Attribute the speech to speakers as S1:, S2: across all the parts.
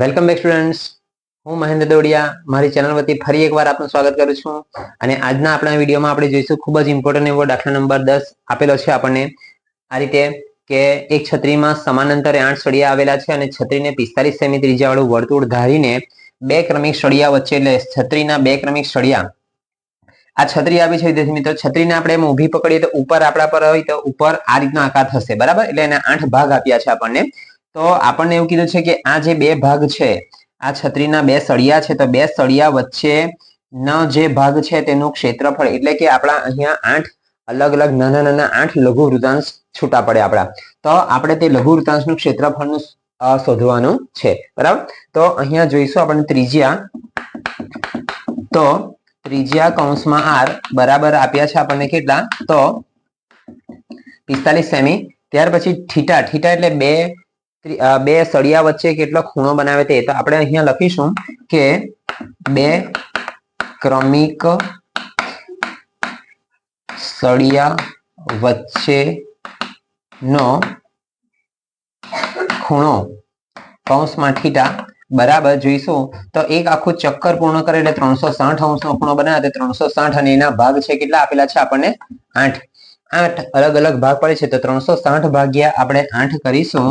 S1: Welcome back students હું મહેન્દ્ર દોડિયા, મારી channel વતી ફરી એકવાર આપનું સ્વાગત કરું છું. અને આજના આપણા વિડીયોમાં આપણે જોઈશું ખૂબ જ ઇમ્પોર્ટન્ટ એવો દાખલા નંબર દસ આપેલો છે આપણને. આ રીતે કે એક છત્રીમાં સમાનાંતરે આઠ સળિયા આવેલા છે અને છત્રીને પિસ્તાલીસ સેમી ત્રિજ્યા વાળું વર્તુળ ધારીને બે ક્રમિક સળિયા વચ્ચે, એટલે છત્રીના બે ક્રમિક સળિયા. આ છત્રી આવી છે, વિદ્યાર્થી મિત્રો. છત્રીને આપણે એમ ઊભી પકડીએ તો ઉપર આપણા પર હોય તો ઉપર આ રીતનો આકાર થશે. બરાબર? એટલે એને આઠ ભાગ આપ્યા છે આપણને. તો આપણને એવું કીધું છે કે આ જે બે ભાગ છે, આ છત્રીના બે સળિયા છે, તો બે સળિયા વચ્ચે નો જે ભાગ છે તેનું ક્ષેત્રફળ એટલે કે આપણા અહીંયા આઠ અલગ અલગ નાના નાના આઠ લઘુ વૃતાંશ છૂટા પડે આપણા. તો આપણે તે લઘુ વૃતાંશનું ક્ષેત્રફળનું શોધવાનું છે. બરાબર? તો અહીંયા જોઈશું આપણે ત્રિજ્યા. તો ત્રિજ્યા કૌંસમાં આર બરાબર આપ્યા છે આપણને કેટલા? તો પિસ્તાલીસ સેમી. ત્યાર પછી થીટા. થીટા એટલે બે બે સળિયા વચ્ચે કેટલો ખૂણો બનાવે તે, તો આપણે અહીંયા લખીશું કે બે ક્રમિક સળિયા વચ્ચે નો ખૂણો કૌંસમાં થીટા બરાબર જોઈશું, તો એક આખું ચક્કર પૂર્ણ કરે એટલે ત્રણસો સાઠ અંશનો ખૂણો બનાવે ત્રણસો સાઠ અને એના ભાગ છે કેટલા આપેલા છે આપણને આઠ. આઠ અલગ અલગ ભાગ પડે છે તો ત્રણસો સાઠ ભાગ્યા આપણે આઠ કરીશું.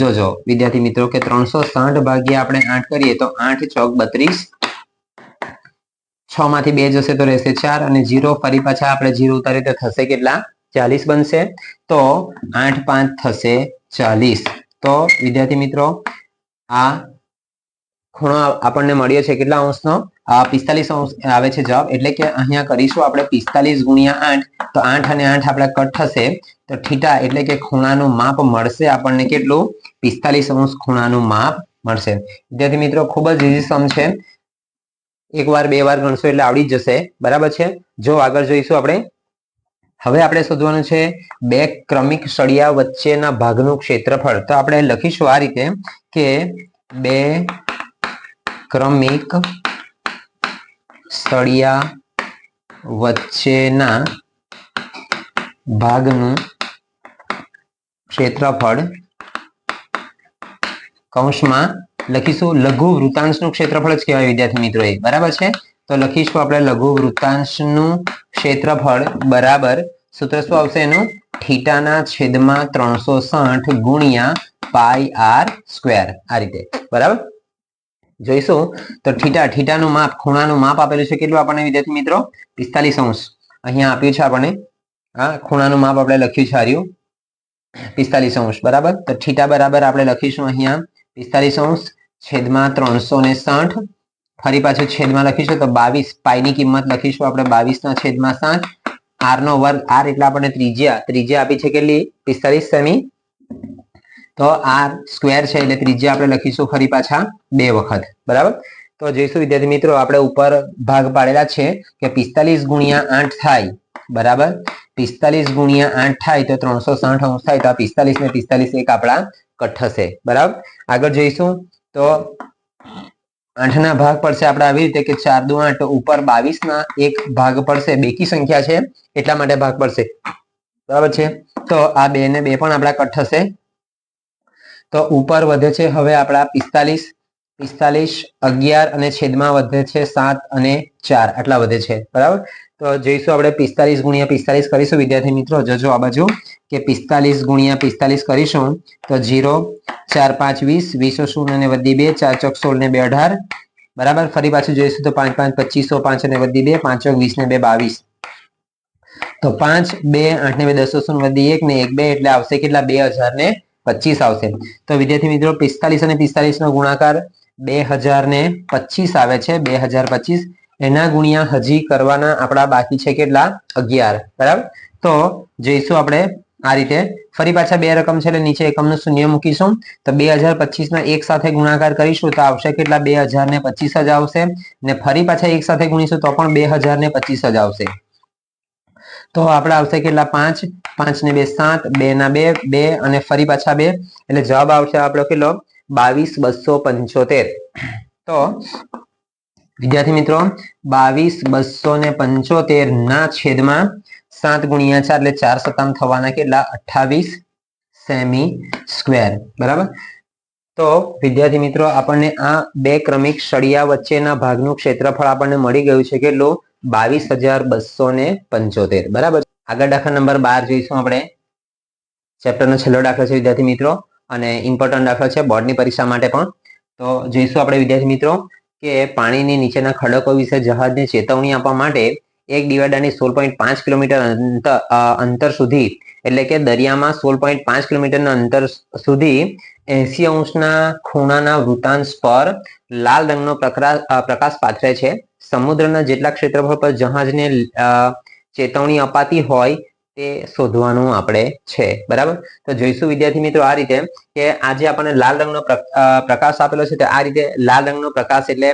S1: જોજો વિદ્યાર્થી મિત્રો કે ત્રણસો સાઠ ભાગ્યા આપણે આઠ કરીએ તો આઠ ચોક બત્રીસ. છ માંથી બે જશે તો રહેશે ચાર અને જીરો ફરી પાછા આપણે જીરો ઉતારી તો થશે કેટલા? ચાલીસ બનશે. તો આઠ પાંચ થશે ચાલીસ. તો વિદ્યાર્થી મિત્રો, આ ખૂણો આપણને મળ્યો છે કેટલા અંશનો? પિસ્તાલીસ અંશ આવે છે જવાબ. એટલે કે અહીંયા કરીશું આપણે પિસ્તાલીસ ગુણ્યા આઠ. તો આઠ અને આઠ આપણે કટ થશે. તો થીટા એટલે કે ખૂણાનું માપ મળશે આપણને કેટલું? પિસ્તાલીસ અંશ ખૂણાનું માપ મળશે. વિદ્યાર્થી મિત્રો, ખૂબ જ ઇઝી સમ છે. એક વાર બે વાર ગણશો એટલે આવડી જશે. બરાબર છે? જો આગળ જોઈશું આપણે. હવે આપણે શોધવાનું છે બે ક્રમિક સળિયા વચ્ચેના ભાગનું ક્ષેત્રફળ. તો આપણે લખીશું આ રીતે કે બે ક્રમિક સળિયા વચ્ચેના ભાગનું ક્ષેત્રફળ કૌંસમાં લખીશું. લઘુ વૃતાંશનું ક્ષેત્રફળ જ કહેવાય વિદ્યાર્થી મિત્રો એ બરાબર છે? તો લખીશું આપણે લઘુ વૃતાંશનું ક્ષેત્રફળ બરાબર. સૂત્ર શું આવશે એનું? થીટાના છેદમાં ત્રણસો સાઠ ગુણ્યા પાઈ આર સ્ક્વેર. આ રીતે. બરાબર? જોઈશું. તો થીટા થીટાનું માપ, ખૂણાનું માપ આપેલું છે કેટલું આપણને વિદ્યાર્થી મિત્રો? પિસ્તાલીસ અંશ. અહીંયા આપ્યું છે આપણને. હા, ખૂણાનું માપ આપણે લખ્યું છે હાર્યું પિસ્તાલીસ અંશ, બરાબર? તો થીટા બરાબર આપણે લખીશું અહીંયા. પિસ્તાલીસ અંશ છેદમાં ત્રણસો ને સાઠ. ફરી પાછું છેદમાં લખીશું તો બાવીસ. પાઈની કિંમત લખીશું આપણે બાવીસ ના છેદમાં સાઠ. આર નો વર્ગ, આર એટલે આપણને ત્રિજ્યા. ત્રિજ્યા આપી છે કેટલી? પિસ્તાલીસ સેમી તો આર સ્ક્વેર છે એટલે ત્રિજ્યા આપણે લખીશું ફરી પાછા બે વખત. બરાબર? તો જોઈશું વિદ્યાર્થી મિત્રો, આપણે ઉપર ભાગ પાડેલા છે કે પિસ્તાલીસ ગુણ્યા આઠ થાય. બરાબર? પિસ્તાલીસ ગુણ્યા આઠ થાય તો ત્રણસો સાઠ અંશ થાય તો આ પિસ્તાલીસ ને પિસ્તાલીસ એક આપણા કટ બરાબર? આગળ જોઈશું. તો આઠના ભાગ પડશે આપણે આવી રીતે કે ચાર દુ આઠ ઉપર બાવીસ ના એક ભાગ પડશે. બેકી સંખ્યા છે. એટલા માટે ભાગ પડશે. બરાબર છે? તો આ બે ને બે પણ આપણા કટ તો ઉપર વધે છે. હવે આપણા પિસ્તાલીસ પિસ્તાલીસ, અગિયાર અને છેદમાં વધે છે સાત અને ચાર. આટલા વધે છે. બરાબર? તો જોઈશું આપણે પિસ્તાલીસ ગુણ્યા પિસ્તાલીસ કરીશું. વિદ્યાર્થી મિત્રો, જજો આ બાજુ કે પિસ્તાલીસ ગુણ્યા પિસ્તાલીસ કરીશું તો જીરો, ચાર, પાંચ, વીસ, વીસો શૂન્ય અને વધી બે, ચાર, ચોક, સોળ ને બે, અઢાર. બરાબર? ફરી પાછું જોઈશું તો પાંચ પાંચ, પચીસો, પાંચ અને વધી બે, પાંચ, ચોક, વીસ ને બે, બાવીસ. તો પાંચ, બે, આઠ ને બે, દસો શૂન્ય, વધી એક ને એક બે, એટલે આવશે કેટલા? બે હજાર ને પચીસ આવશે. તો વિદ્યાર્થી મિત્રો, પિસ્તાલીસ અને પિસ્તાલીસ નો ગુણાકાર બે હજાર ને પચીસ આવે છે બે હજાર પચીસ. એના ગુણ્યા હજી કરવાના આપણા બાકી છે કેટલા? અગિયાર. બરાબર? તો જઈશું આપણે આ રીતે. ફરી પાછા બે રકમ છે એટલે નીચે એકમનું શૂન્ય મૂકીશું. તો બે હજાર પચીસ ના એક સાથે ગુણાકાર કરીશું તો આવશે કેટલા? બે હજાર ને પચીસ જ આવશે. ને ફરી પાછા એક સાથે ગુણીશું તો પણ બે હજાર ને પચીસ જ આવશે. તો આપણે આવશે કેટલા? પાંચ. પાંચ ને બે, સાત. બે ના બે બે અને ફરી પાછા બે. એટલે જવાબ આવશે આપણો કેટલો? બાવીસ, બસો પંચોતેર. તો વિદ્યાર્થી મિત્રો, બાવીસ, બસો ને પંચોતેર ના છેદમાં સાત ગુણ્યા ચાર, એટલે ચાર સતામ થવાના કેટલા? અઠાવીસ સેમી સ્ક્વેર. બરાબર? તો વિદ્યાર્થી મિત્રો, આપણને આ બે ક્રમિક સળિયા વચ્ચેના ભાગનું ક્ષેત્રફળ આપણને મળી ગયું છે કેટલું? બાવીસ હજાર બસો ને પંચોતેર. બરાબર? આગળ દાખલા નંબર બાર જોઈશું આપણે. ચેપ્ટરનો છેલ્લો દાખલો છે, વિદ્યાર્થી મિત્રો. અને ઇમ્પોર્ટન્ટ દાખલો છે બોર્ડની પરીક્ષા માટે પણ. તો જોઈશું આપણે, વિદ્યાર્થી મિત્રો, કે પાણીની નીચેના ખડકો વિશે જહાજને ચેતવણી આપવા માટે એક દિવાડાની સોળ પોઈન્ટ પાંચ કિલોમીટર અંતર સુધી, એટલે કે દરિયામાં સોળ પોઈન્ટ પાંચ કિલોમીટરના અંતર સુધી એસી અંશના ખૂણાના વૃતાંશ પર લાલ રંગનો પ્રકાશ પ્રકાશ પાથરે છે. સમુદ્રના જેટલા ક્ષેત્રફળ પર જહાજને ચેતવણી અપાતી હોય તે શોધવાનું આપણે છે. બરાબર? તો જોઈશું વિદ્યાર્થી મિત્રો આ રીતે કે આજે આપણને લાલ રંગનો પ્ર- પ્રકાશ આપેલો છે. તો આ રીતે લાલ રંગનો પ્રકાશ એટલે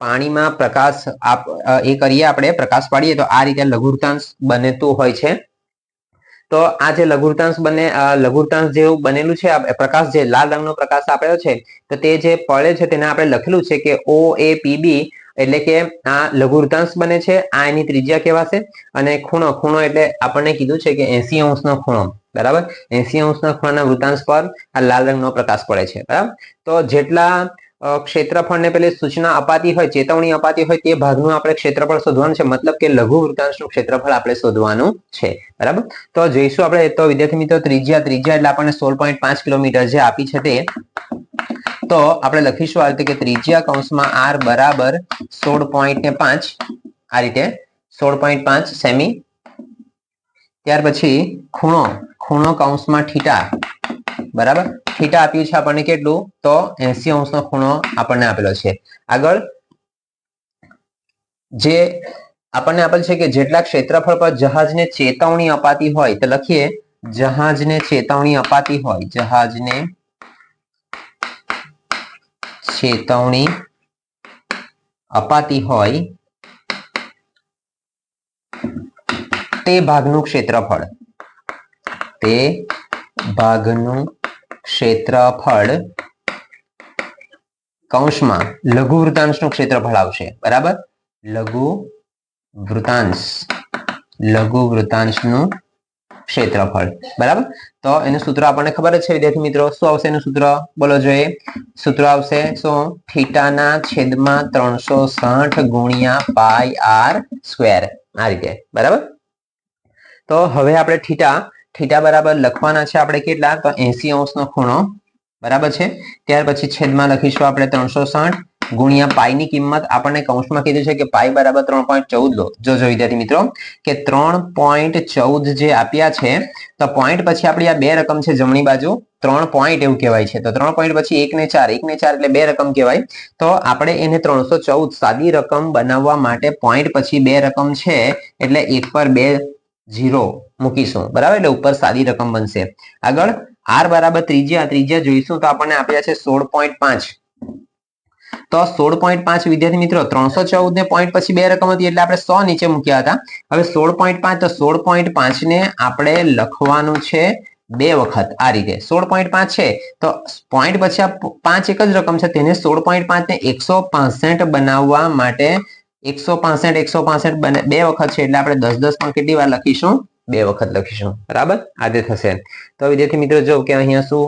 S1: પાણીમાં પ્રકાશ આપ એ કરીએ આપણે પ્રકાશ પાડીએ તો આ રીતે લઘુતાંશ બનેતું હોય છે. તો આ જે લઘુતાંશ બને લઘુતાંશ જેવું બનેલું છે પ્રકાશ જે લાલ રંગનો પ્રકાશ આપેલો છે, તો તે જે પડે છે તેને આપણે લખેલું છે કે ઓ એ પીબી એટલે કે આ લઘુતાંશ બને છે, આ એની ત્રિજ્યા કહેવાશે. અને ખૂણો ખૂણો એટલે આપણને કીધું છે કે એસી અંશનો ખૂણો, બરાબર? એસી અંશના ખૂણાના વૃતાંશ પર આ લાલ રંગનો પ્રકાશ પડે છે, બરાબર? તો જેટલા ક્ષેત્રફળને પેલી સૂચના અપાતી હોય, ચેતવણી અપાતી હોય, તે ભાગનું આપણે ક્ષેત્રફળ શોધવાનું છે. મતલબ કે લઘુ વૃતાંશનું ક્ષેત્રફળ આપણે શોધવાનું છે, બરાબર? તો જોઈશું આપણે, તો વિદ્યાર્થી મિત્રો, ત્રિજ્યા ત્રિજ્યા એટલે આપણને સોળ પોઈન્ટ પાંચ કિલોમીટર જે આપી છે તે તો આપણે લખીશું આ રીતે કે ત્રિજ્યા કૌંસમાં આર બરાબર સોળ પોઈન્ટ ને પાંચ. આ રીતે સોળ પોઈન્ટ પાંચ સેમી ત્યાર પછી ખૂણો ખૂણો કૌંસમાં ઠીટા બરાબર? ઠીટા આપ્યું છે આપણને કેટલું? તો એસી અંશનો ખૂણો આપણને આપેલો છે. આગળ, જે આપણને આપેલ છે કે જેટલા ક્ષેત્રફળ પર જહાજને ચેતવણી અપાતી હોય, તો લખીએ, જહાજને ચેતવણી અપાતી હોય, જહાજને ચેતવણી અપાતી હોય તે ભાગનું ક્ષેત્રફળ. તે ભાગનું ક્ષેત્રફળ કૌંસમાં લઘુ વૃતાંશનું ક્ષેત્રફળ આવશે. બરાબર? લઘુ વૃતાંશ લઘુ વૃતાંશનું ક્ષેત્રફળ. બરાબર? તો એનું સૂત્ર આપણને ખબર છે, વિદ્યાર્થી મિત્રો. શું આવશે એનું સૂત્ર? બોલો જોઈએ. સૂત્ર આવશે શું? થીટાના છેદમાં ત્રણસો સાઠ ગુણ્યા પાઈ આર સ્ક્વેર. આ રીતે. બરાબર? તો હવે આપણે થીટા થીટા બરાબર લખવાના છે આપણે કેટલા? તો એસી અંશનો ખૂણો. બરાબર છે? ત્યાર પછી છેદમાં લખીશું આપણે ત્રણસો સાઠ. ગુણ્યા પાઈની કિંમત આપણને કૌંસમાં કીધું છે કે પાઈ બરાબર ત્રણ પોઈન્ટ ચૌદ લો. જોજો વિદ્યાર્થી મિત્રો, કે ત્રણ પોઈન્ટ ચૌદ જે આપ્યા છે, તો પોઈન્ટ પછી આપણી આ બે રકમ છે જમણી બાજુ, ત્રણ પોઈન્ટ એવું કહેવાય છે. તો ત્રણ પોઈન્ટ પછી એક ને ચાર, એક ને ચાર એટલે બે રકમ કહેવાય. તો આપણે એને ત્રણસો ચૌદ સાદી રકમ બનાવવા માટે પોઈન્ટ પછી બે રકમ છે, એટલે એક પર બે જીરો મૂકીશું. બરાબર? એટલે ઉપર સાદી રકમ બનશે. આગળ આર બરાબર ત્રિજ્યા ત્રિજ્યા જોઈશું તો આપણને આપ્યા છે સોળ પોઈન્ટ પાંચ. તો સોળ પોઈન્ટ પાંચ વિદ્યાર્થી મિત્રો ત્રણસો ચૌદ ને પોઈન્ટ પછી બે રકમ હતી એટલે આપણે સો નીચે મૂક્યા હતા. હવે સોળ પોઈન્ટ પાંચ તો સોળ પોઈન્ટ પાંચ ને આપણે લખવાનું છે બે વખત આ રીતે. સોળ પોઈન્ટ પાંચ છે તો પોઈન્ટ પછી આ પાંચ એક જ રકમ છે તેને સોળ પોઈન્ટ પાંચ ને એકસો પાસઠ બનાવવા માટે એકસો પાસઠ એકસો પાસઠ બે વખત છે એટલે આપણે દસ દસ પણ કેટલી વાર લખીશું? બે વખત લખીશું. બરાબર? આજે થશે. તો વિદ્યાર્થી મિત્રો જો કે અહીંયા શું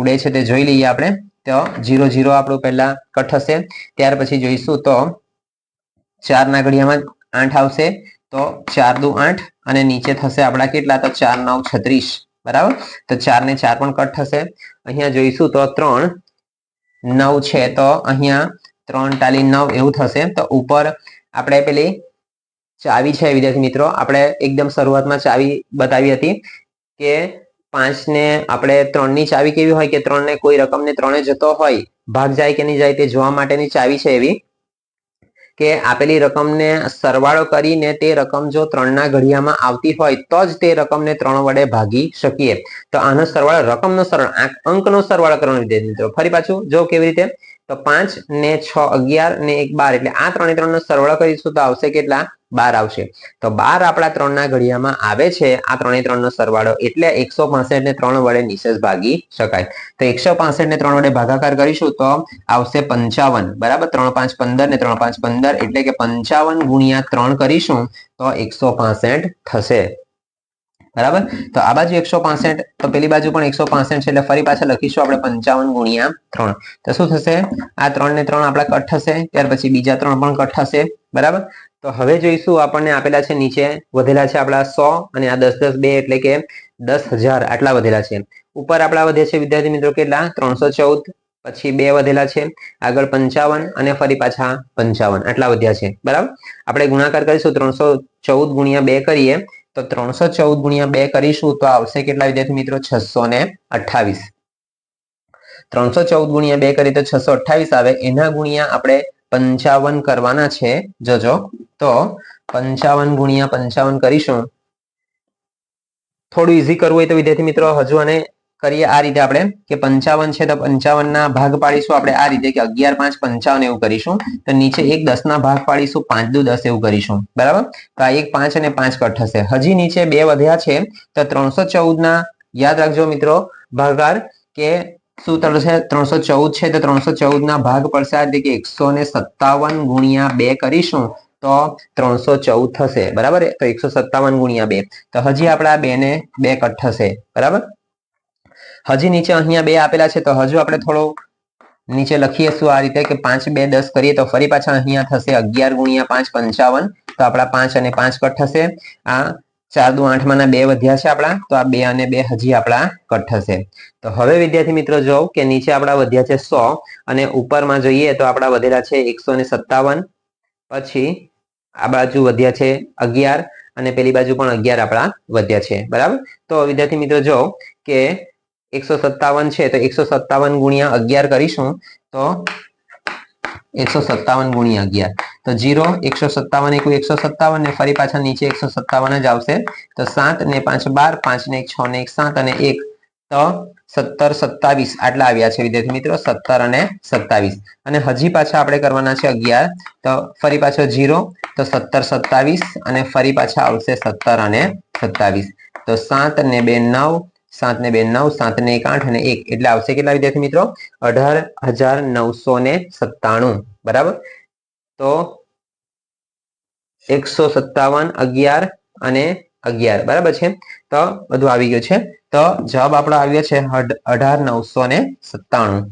S1: ઉડે છે તે જોઈ લઈએ આપણે. તો જીરો જીરો આપણું પહેલા કટ થશે ત્યાર પછી જોઈશું તો ચાર ના ઘડિયામાં આઠ આવશે. તો ચાર દુ આઠ અને નીચે થશે આપણા કેટલા? તો ચાર, નવ, છત્રીસ. બરાબર? તો ચાર ને ચાર પણ કટ થશે. અહીંયા જોઈશું તો ત્રણ, નવ છે. તો અહીંયા ત્રણ ટાલી નવ એવું થશે. તો ઉપર આપણે પેલી ચાવી છે વિદ્યાર્થી મિત્રો, આપણે એકદમ શરૂઆતમાં ચાવી બતાવી હતી કે પાંચ ને આપણે ત્રણની ચાવી કેવી હોય કે ત્રણ ને કોઈ રકમ ને ત્રણે જતો હોય, ભાગ જાય કે નહીં જાય તે જોવા માટેની ચાવી છે એવી. કે આપેલી રકમને સરવાળો કરીને તે રકમ જો ત્રણના ઘડિયામાં આવતી હોય તો જ તે રકમને ત્રણ વડે ભાગી શકીએ. તો આનો સરવાળો, રકમનો સરવાળો આંક- અંકનો સરવાળો કરવાનો વિદ્યાર્થી મિત્રો. ફરી પાછું, જો કેવી રીતે? તો પાંચ ને છ અગિયાર ને એક બાર, એટલે આ ત્રણે ત્રણ નો સરવાળો કરીશું તો આવશે કેટલા? બાર આવશે. તો બાર આપણા ત્રણના ઘડિયામાં આવે છે. આ ત્રણે ત્રણનો સરવાળો એટલે એકસો પાસઠ ને ત્રણ વડે નિશેષ ભાગી શકાય. તો એકસો પાસઠ ને ત્રણ વડે ભાગાકાર કરીશું તો આવશે પંચાવન. બરાબર? ત્રણ પાંચ પંદર ને ત્રણ પાંચ પંદર એટલે કે પંચાવન ગુણ્યા ત્રણ કરીશું તો એકસો પાસઠ થશે. બરાબર? તો આ બાજુ એકસો પાસઠ, તો પેલી બાજુ પણ એકસો પાસઠ છે એટલે ફરી પાછા લખીશું આપણે પંચાવન ગુણ્યા ત્રણ. તો શું થશે? આ ત્રણ ને ત્રણ આપણા કટ થશે, ત્યાર પછી બીજા ત્રણ પણ કટ થશે. બરાબર? તો હવે જોઈશું આપણને આપેલા છે નીચે, વધેલા છે આપણા સો અને આ દસ દસ બે એટલે કે દસ હજાર આટલા વધેલા છે. ઉપર આપણા વધે છે વિદ્યાર્થી મિત્રો કેટલા? ત્રણસો ચૌદ, પછી બે વધેલા છે, આગળ પંચાવન અને ફરી પાછા પંચાવન, આટલા વધ્યા છે. બરાબર? આપણે ગુણાકાર કરીશું, ત્રણસો ચૌદ ગુણ્યા બે કરીએ, તો ત્રણસો ચૌદ ગુણ્યા બે કરીશું તો આવશે કેટલા વિદ્યાર્થી મિત્રો? છસો ને અઠ્ઠાવીસ. ત્રણસો ચૌદ ગુણ્યા બે કરીએ તો છસો અઠ્ઠાવીસ આવે, એના ગુણ્યા આપણે પંચાવન કરવાના છે, જજો. તો પંચાવન ગુણ્યા પંચાવન કરીશું. થોડું ઈઝી કરવું હોય તો વિદ્યાર્થી મિત્રો, હજુ અને કરીએ આ રીતે આપણે, કે પંચાવન છે તો પંચાવન ના ભાગ પાડીશું. આપણે આ રીતે કે અગિયાર, પાંચ, પંચાવન એવું કરીશું. તો નીચે એક દસ ના ભાગ પાડીશું, પાંચ દુ દસ એવું કરીશું. બરાબર? તો આ એક પાંચ અને પાંચ કટ થશે. હજી નીચે બે વધ્યા છે, તો ત્રણસો ચૌદ યાદ રાખજો મિત્રો ભાગાર કે શું ત્રણસો ચૌદ છે, તો ત્રણસો ચૌદ ના ભાગ પડશે. આ કે એકસો ને સત્તાવન ગુણ્યા બે કરીશું, તો ત્રણસો ચૌદ થશે. બરાબર? તો એકસો સત્તાવન ગુણ્યા બે. તો હજી આપણા બે ને બે કટ થશે. બરાબર? હજી નીચે અહીંયા બે આપેલા છે, તો હજુ આપણે થોડો નીચે લખીએ શું આ રીતે કે પાંચ બે દસ કરીએ, તો ફરી પાછા અહીંયા થશે અગિયાર ગુણ્યા પાંચ પંચાવન. તો આપણા પાંચ અને પાંચ કટ થશે. આ ચાર દુ આઠમાંના બે વધ્યા છે આપણા, તો આ બે અને બે હજી આપણા કટ થશે તો હવે વિદ્યાર્થી મિત્રો જોઉં કે નીચે આપણા વધ્યા છે સો અને ઉપરમાં જોઈએ તો આપણા વધેલા છે એકસો ને સત્તાવન, પછી આ બાજુ વધ્યા છે અગિયાર અને પેલી બાજુ પણ અગિયાર આપણા વધ્યા છે, બરાબર? તો વિદ્યાર્થી મિત્રો જો કે એકસો સત્તાવન છે તો એકસો સત્તાવન ગુણ્યા અગિયાર કરીશું તો એકસો સત્તાવન ગુણ્યા અગિયાર. તો જીરો, એકસો સત્તાવન એકુ એકસો સત્તાવન ને ફરી પાછા નીચે એકસો સત્તાવન જ આવશે. તો સાત ને પાંચ બાર, પાંચ ને એક, છ ને એક, સાત અને એક. તો સત્તર સત્તાવીસ આટલા આવ્યા છે વિદ્યાર્થી મિત્રો, સત્તર અને સત્તાવીસ. અને હજી પાછા આપણે કરવાના છે અગિયાર. તો ફરી પાછો જીરો, તો સત્તર સત્તાવીસ અને ફરી પાછા આવશે સત્તર અને સત્તાવીસ. તો સાત ને બે નવ સાત ને બે નવ, સાત ને એક આઠ અને એક. એટલે આવશે કેટલા વિદ્યાર્થી મિત્રો? અઢાર હજાર નવસો ને સત્તાણું. બરાબર? તો એકસો સત્તાવન, અગિયાર અને અગિયાર. બરાબર છે? તો બધું આવી ગયું છે. તો જવાબ આપણો આવ્યો છે અઢાર નવસો ને સત્તાણું.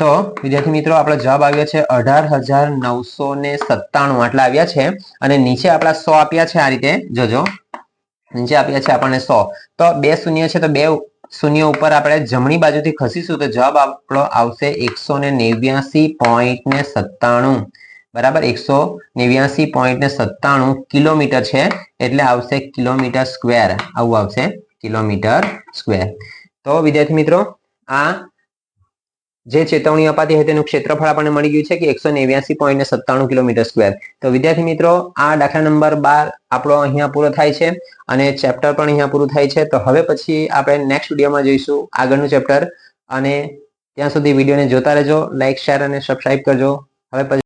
S1: તો વિદ્યાર્થી મિત્રો, આપણો જવાબ આવ્યો છે અઢાર હજાર નવસો ને સત્તાણું. આટલા આવ્યા છે અને નીચે આપણા સો આપ્યા છે આ રીતે. જોજો. નીચે આપ્યા છે આપણને સો. તો બે શૂન્ય છે તો બે શૂન્ય ઉપર આપણે જમણી બાજુથી ખસીશું તો જવાબ આપણો આવશે એકસો ને નેવ્યાસી પોઈન્ટ ને સત્તાણું. બરાબર? એકસો નેવ્યાસી પોઈન્ટ ને સત્તાણું કિલોમીટર છે એટલે આવશે કિલોમીટર સ્ક્વેર આવું આવશે કિલોમીટર સ્ક્વેર તો વિદ્યાર્થી મિત્રો, આ જે ચેતવણી અપાતી હતી તેનું ક્ષેત્રફળ આપણને મળી ગયું છે કે એકસો નેવ્યાસી પોઈન્ટ સત્તાણું કિલોમીટર સ્ક્વેર તો વિદ્યાર્થી મિત્રો, આ દાખલા નંબર બાર આપણો અહીંયા પૂરો થાય છે અને ચેપ્ટર પણ અહીંયા પૂરું થાય છે. તો હવે પછી આપણે નેક્સ્ટ વિડીયોમાં જોઈશું આગળનું ચેપ્ટર અને ત્યાં સુધી વિડીયોને જોતા રહેજો લાઇક શેર અને સબસ્ક્રાઇબ કરજો. હવે પછી